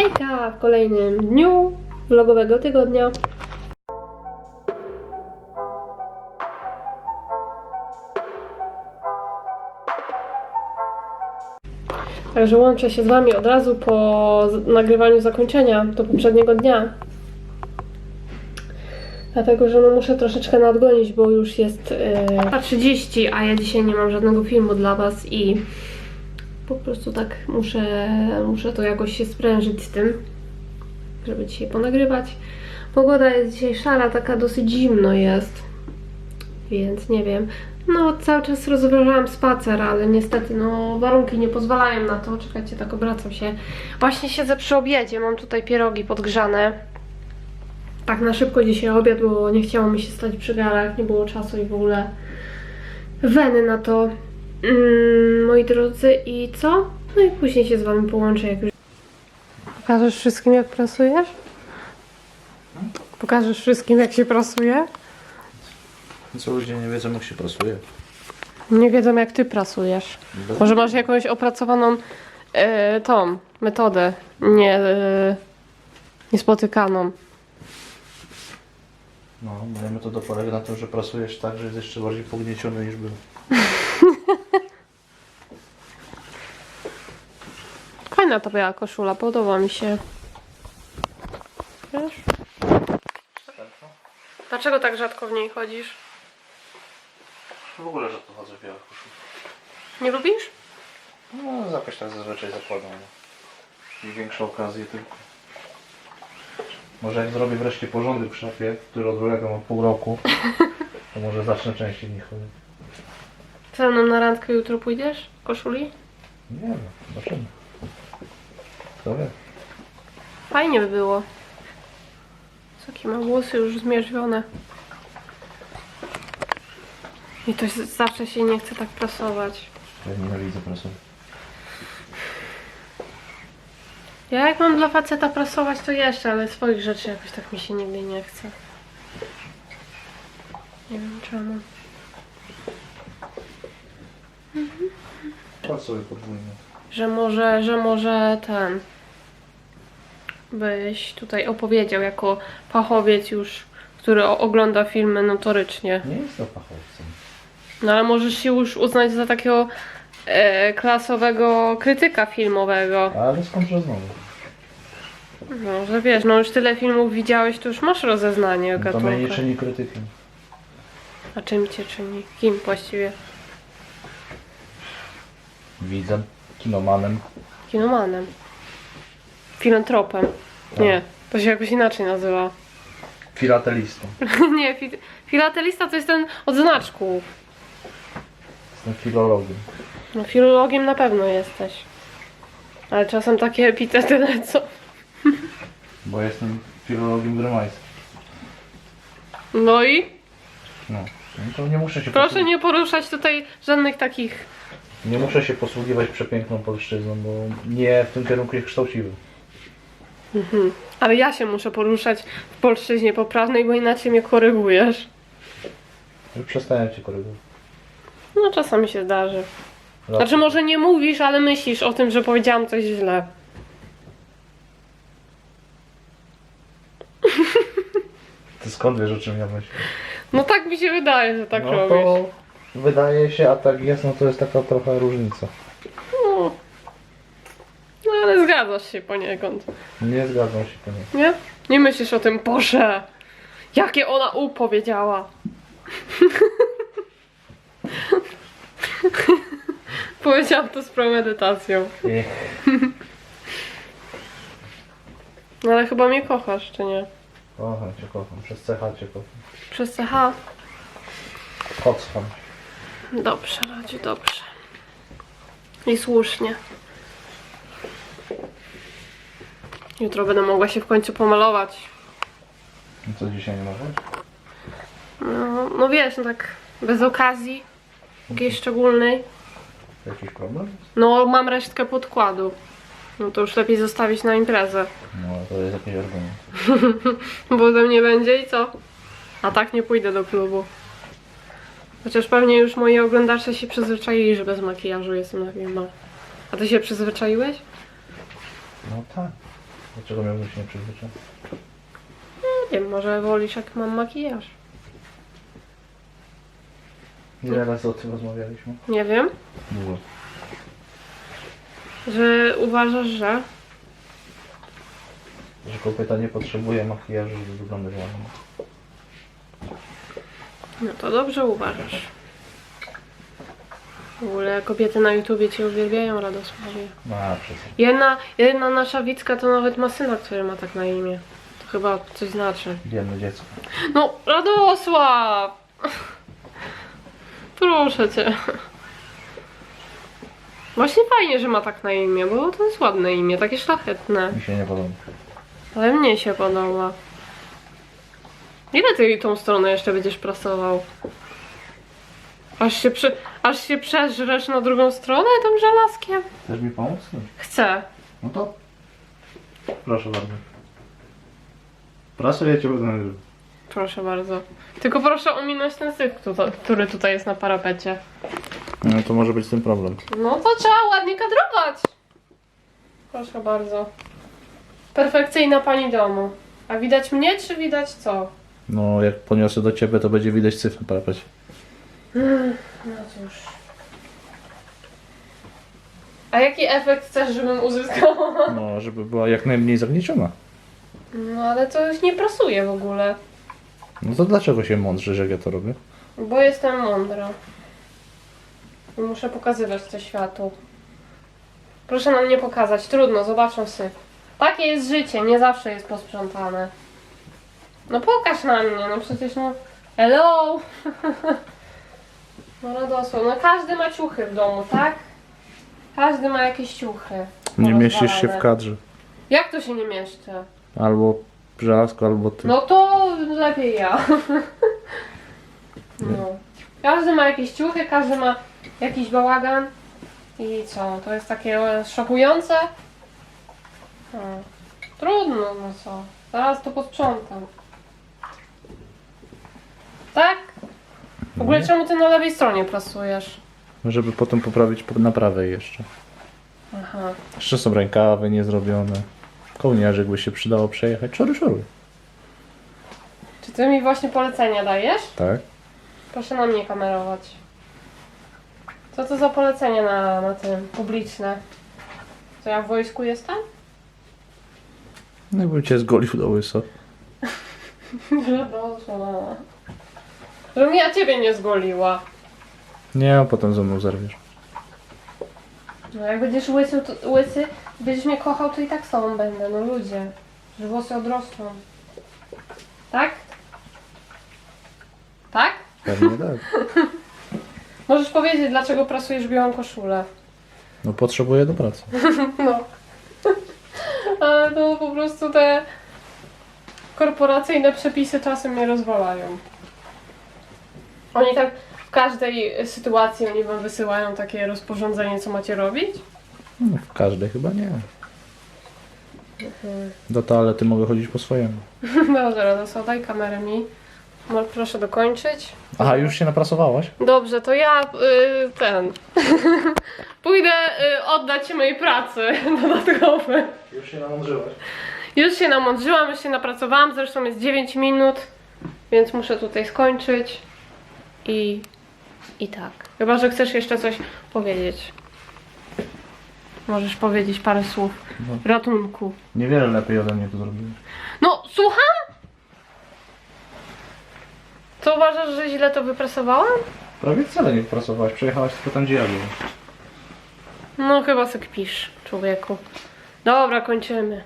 Hejka w kolejnym dniu vlogowego tygodnia. Także łączę się z Wami od razu po nagrywaniu zakończenia do poprzedniego dnia. Dlatego, że no muszę troszeczkę nadgonić, bo już jest yy, 30, a ja dzisiaj nie mam żadnego filmu dla Was i po prostu tak muszę, muszę to jakoś się sprężyć z tym, żeby dzisiaj ponagrywać. Pogoda jest dzisiaj szara, taka dosyć zimno jest, więc nie wiem. No cały czas rozważałam spacer, ale niestety no warunki nie pozwalają na to. Czekajcie, tak obracam się. Właśnie siedzę przy obiedzie, mam tutaj pierogi podgrzane. Tak na szybko dzisiaj obiad, bo nie chciało mi się stać przy garach, nie było czasu i w ogóle weny na to. Mm, moi drodzy, i co? No i później się z wami połączę, jak już. Pokażesz wszystkim, jak pracujesz? Pokażesz wszystkim, jak się pracuje? Co ludzie nie wiedzą jak się pracuje. Nie wiedzą, jak ty pracujesz. Może masz jakąś opracowaną e, tą metodę, nie, e, niespotykaną. No, moja metoda polega na tym, że pracujesz tak, że jest jeszcze bardziej pognieciony niż był. Fajna ta biała koszula, podoba mi się. Wiesz? Dlaczego tak rzadko w niej chodzisz? W ogóle, to chodzę w białych koszulach. Nie lubisz? No, jakoś tak zazwyczaj zakładam. No. I większe okazje tylko. Może jak zrobię wreszcie porządek w szafie, który odlegam od pół roku, to może zacznę częściej w nich chodzić. Ze mną na randkę jutro pójdziesz? w Koszuli? Nie wiem, zobaczymy. Kto wie? Fajnie by było. Soki ma włosy już zmierzwione. I to zawsze się nie chce tak prasować. Ja nienawidzę prasować. Ja jak mam dla faceta prasować to jeszcze, ale swoich rzeczy jakoś tak mi się nigdy nie chce. Nie wiem czemu. Płacę sobie podwójnie. Że może, że może ten byś tutaj opowiedział jako fachowiec już, który ogląda filmy notorycznie. Nie jestem fachowcem. No ale możesz się już uznać za takiego e, klasowego krytyka filmowego. Ale skądże znowu? No, że wiesz, no już tyle filmów widziałeś, to już masz rozeznanie o No to mnie nie czyni krytykiem. A czym cię czyni? Kim właściwie? Widzem, kinomanem. Kinomanem. Filantropem. Nie, to się jakoś inaczej nazywa. Filatelistą. Nie, fi filatelista to jest ten od znaczków. Jestem filologiem. No, filologiem na pewno jesteś. Ale czasem takie epitety lecą. Bo jestem filologiem gramańskim. No i No. no to nie muszę się proszę posłu- nie poruszać tutaj żadnych takich nie muszę się posługiwać przepiękną polszczyzną, bo nie w tym kierunku je kształciłem. Ale ja się muszę poruszać w polszczyźnie poprawnej, bo inaczej mnie korygujesz. Już przestałem cię korygować. No czasami się zdarzy. Znaczy może nie mówisz, ale myślisz o tym, że powiedziałam coś źle. Ty skąd wiesz o czym ja myślę? No tak mi się wydaje, że tak no robisz. to wydaje się, a tak jest, no to jest taka trochę różnica. No. no ale zgadzasz się poniekąd, Nie zgadzam się po nie. nie? Myślisz o tym, Boże, jakie ona u powiedziała. Powiedziałam to z premedytacją. Ech, No ale chyba mnie kochasz, czy nie? kocham cię, kocham. Przez cecha cię kocham. Przez CH? Koccham. Dobrze, Radziu, dobrze. I słusznie. Jutro będę mogła się w końcu pomalować. I co dzisiaj nie możesz? No, no wiesz, no tak bez okazji jakiejś szczególnej. Jakiś problem? No mam resztkę podkładu. No to już lepiej zostawić na imprezę. No to jest jakiś argument. Bo ze mnie będzie i co? A tak nie pójdę do klubu. Chociaż pewnie już moi oglądacze się przyzwyczaili, że bez makijażu jestem na filmach. A ty się przyzwyczaiłeś? No tak. Dlaczego miałbym się nie przyzwyczaić? Nie wiem, może wolisz jak mam makijaż. Ile razy o tym rozmawialiśmy? Nie wiem, Dużo. że uważasz, że... Że kobieta nie potrzebuje makijażu, żeby wyglądać ładnie. No to dobrze uważasz. W ogóle kobiety na YouTubie cię uwielbiają, Radosławie. No, a przecież. Jedna, jedna nasza Wicka to nawet ma syna, który ma tak na imię. To chyba coś znaczy. Biedne dziecko. No, Radosław! Proszę cię. Właśnie fajnie, że ma tak na imię, bo to jest ładne imię, takie szlachetne. Mi się nie podoba. Ale mnie się podoba. Ile ty tą stronę jeszcze będziesz prasował? Aż się, przy, aż się przeżresz na drugą stronę tym żelazkiem? Chcesz mi pomóc? Chcę. No to proszę bardzo. Prasuję cię będę Proszę bardzo. Tylko proszę ominąć ten syf, który- który tutaj jest na parapecie. No to może być ten problem. No to trzeba ładnie kadrować. Proszę bardzo. Perfekcyjna pani domu. A widać mnie, czy widać co? No jak poniosę do ciebie, to będzie widać cyfr na parapecie. No cóż. A jaki efekt chcesz, żebym uzyskała? No, żeby była jak najmniej zagnieciona. No ale to już nie prasuje w ogóle. No to dlaczego się mądrzysz, jak ja to robię? Bo jestem mądra. I muszę pokazywać to światu. Proszę nam nie pokazać. Trudno, zobaczą syf. Takie jest życie, nie zawsze jest posprzątane. No pokaż na mnie, no przecież no... Hello! No Radosław, no każdy ma ciuchy w domu, tak? Każdy ma jakieś ciuchy. Nie mieścisz się w porozwalane. kadrze. Jak to się nie mieszczę? Albo żelazko, albo ty. No to lepiej ja. No. Każdy ma jakieś ciuchy, każdy ma jakiś bałagan. I co? To jest takie szokujące? No. Trudno, no co? Zaraz to posprzątam. Tak? W ogóle czemu ty na lewej stronie prasujesz? Żeby potem poprawić po- na prawej jeszcze. Aha. Jeszcze są rękawy niezrobione. Kołnierzyk by się przydało przejechać. Czory, czory. Czy ty mi właśnie polecenia dajesz? Tak? Proszę na mnie kamerować. Co to za polecenie na, na tym publiczne? Co ja w wojsku jestem? No jakbym cię zgolił do łyso. Radosław. Żebym ja ciebie nie zgoliła. Nie, a potem ze mną zerwiesz. No jak będziesz łysy, to, łysy, będziesz mnie kochał, to i tak z tobą będę, no ludzie. Że włosy odrosną. Tak? Tak? Pewnie tak. Możesz powiedzieć, dlaczego prasujesz białą koszulę. No potrzebuję do pracy. No. Ale to po prostu te korporacyjne przepisy czasem mnie rozwalają. Oni tak w każdej sytuacji oni wam wysyłają takie rozporządzenie, co macie robić. No, w każdej chyba nie. Do toalety mogę chodzić po swojemu. Dobrze, Radosław, daj kamerę mi. Mo- Proszę dokończyć. Aha, już się naprasowałaś? Dobrze, to ja y, ten. Pójdę y, oddać się mojej pracy dodatkowej. Już się namądrzyłaś. Już się namądrzyłam, już się napracowałam, zresztą jest 9 minut, więc muszę tutaj skończyć. I, i tak. Chyba, że chcesz jeszcze coś powiedzieć. Możesz powiedzieć parę słów No. ratunku. Niewiele lepiej ode mnie to zrobiłeś. No, słucham? Co uważasz, że źle to wyprasowałam? Prawie wcale nie pracowałaś, przejechałaś tylko tam gdzie ja byłem. No, chyba se kpisz, człowieku. Dobra, kończymy.